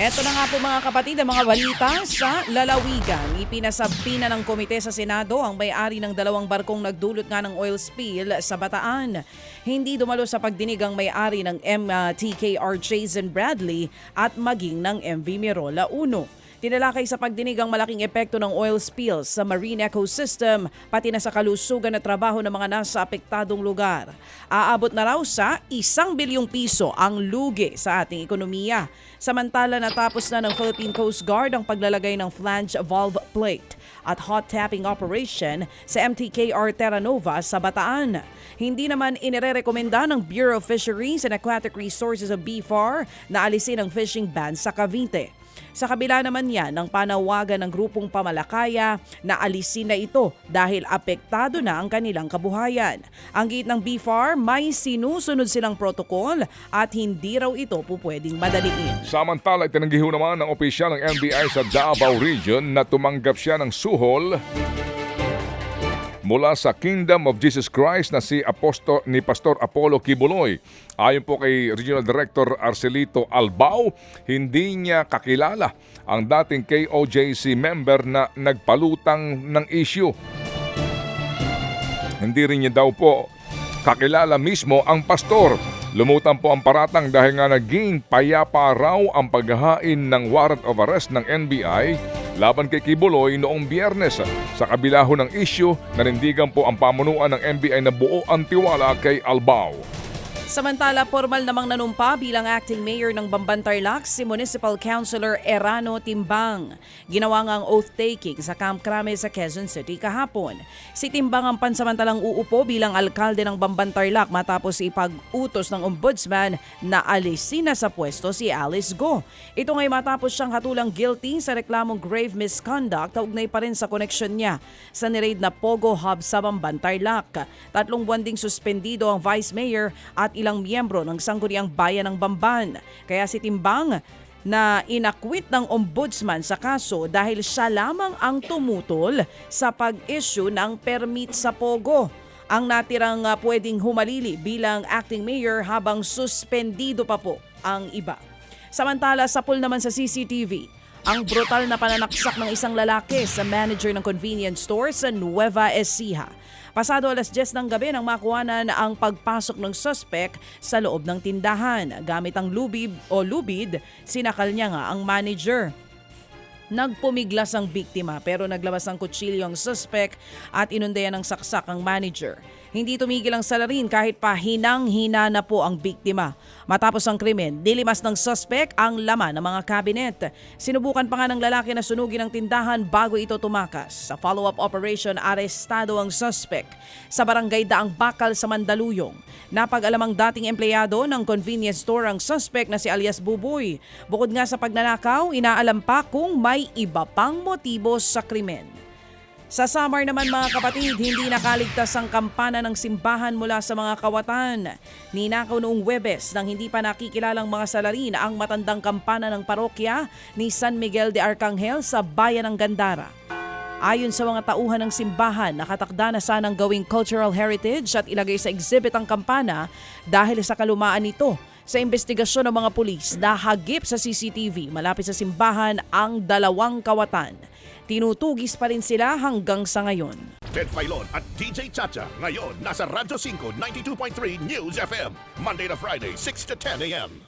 Eto na nga po mga kapatid ang mga balita sa lalawigan. Ipinasabpi na ng komite sa Senado ang may-ari ng dalawang barkong nagdulot nga ng oil spill sa Bataan. Hindi dumalo sa pagdinig ang may-ari ng MTKR Jason Bradley at maging ng MV Mirola 1. Tinalakay sa pagdinig ang malaking epekto ng oil spills sa marine ecosystem pati na sa kalusugan at trabaho ng mga nasa apektadong lugar. Aabot na raw sa isang bilyong piso ang lugi sa ating ekonomiya. Samantala natapos na ng Philippine Coast Guard ang paglalagay ng flange valve plate at hot tapping operation sa MTKR Terra Nova sa Bataan. Hindi naman inirerekomenda ng Bureau of Fisheries and Aquatic Resources of BFAR na alisin ang fishing ban sa Cavite. Sa kabila naman yan ng panawagan ng grupong pamalakaya na alisin na ito dahil apektado na ang kanilang kabuhayan. Ang git ng BFAR, may sinusunod silang protokol at hindi raw ito po pwedeng madaliin. Samantala, itinanggiho naman ng opisyal ng NBI sa Davao Region na tumanggap siya ng suhol mula sa Kingdom of Jesus Christ na si Aposto ni Pastor Apollo Kibuloy. Ayon po kay Regional Director Arcelito Albao, hindi niya kakilala ang dating KOJC member na nagpalutang ng issue. Hindi rin niya daw po kakilala mismo ang pastor. Lumutan po ang paratang dahil nga naging payapa raw ang paghahain ng warrant of arrest ng NBI laban kay Kibuloy noong biyernes. Sa kabila ho ng issue, nanindigan po ang pamunuan ng NBI na buo ang tiwala kay Albao. Samantala, formal namang nanumpa bilang acting mayor ng Bambantarlac si Municipal Councilor Erano Timbang. Ginawa nga ang oath-taking sa Camp Crame sa Quezon City kahapon. Si Timbang ang pansamantalang uupo bilang alkalde ng Bambantarlac matapos ipag-utos ng ombudsman na alisin na sa pwesto si Alice Go. Ito ngay matapos siyang hatulang guilty sa reklamong grave misconduct kaugnay pa rin sa koneksyon niya sa niraid na Pogo Hub sa Bambantarlac. Tatlong buwan ding suspendido ang vice mayor at ilang miyembro ng Sangguniang Bayan ng Bamban. Kaya si Timbang na inakwit ng ombudsman sa kaso dahil siya lamang ang tumutol sa pag-issue ng permit sa Pogo. Ang natirang uh, pwedeng humalili bilang acting mayor habang suspendido pa po ang iba. Samantala sa pool naman sa CCTV, ang brutal na pananaksak ng isang lalaki sa manager ng convenience store sa Nueva Ecija. Pasado alas 10 ng gabi nang makuhanan ang pagpasok ng suspect sa loob ng tindahan. Gamit ang lubid o lubid, sinakal niya nga ang manager. Nagpumiglas ang biktima pero naglabas ng kutsilyo ang suspect at inundayan ng saksak ang manager. Hindi tumigil ang salarin kahit pa hinang-hina na po ang biktima. Matapos ang krimen, dilimas ng suspect ang laman ng mga kabinet. Sinubukan pa nga ng lalaki na sunugin ang tindahan bago ito tumakas. Sa follow-up operation, arestado ang suspect sa barangay Daang Bakal sa Mandaluyong. Napag-alamang dating empleyado ng convenience store ang suspect na si alias Buboy. Bukod nga sa pagnanakaw, inaalam pa kung may iba pang motibo sa krimen. Sa Samar naman mga kapatid, hindi nakaligtas ang kampana ng simbahan mula sa mga kawatan. Ninakaw noong Webes nang hindi pa nakikilalang mga salarin ang matandang kampana ng parokya ni San Miguel de Arcangel sa bayan ng Gandara. Ayon sa mga tauhan ng simbahan, nakatakda na sanang gawing cultural heritage at ilagay sa exhibit ang kampana dahil sa kalumaan nito. Sa investigasyon ng mga pulis, nahagip sa CCTV malapit sa simbahan ang dalawang kawatan. Tinutugis pa rin sila hanggang sa ngayon. Ted Filon at DJ Chacha. Ngayon, nasa Radyo 5, 92.3 News FM. Monday to Friday, 6 to 10 a.m.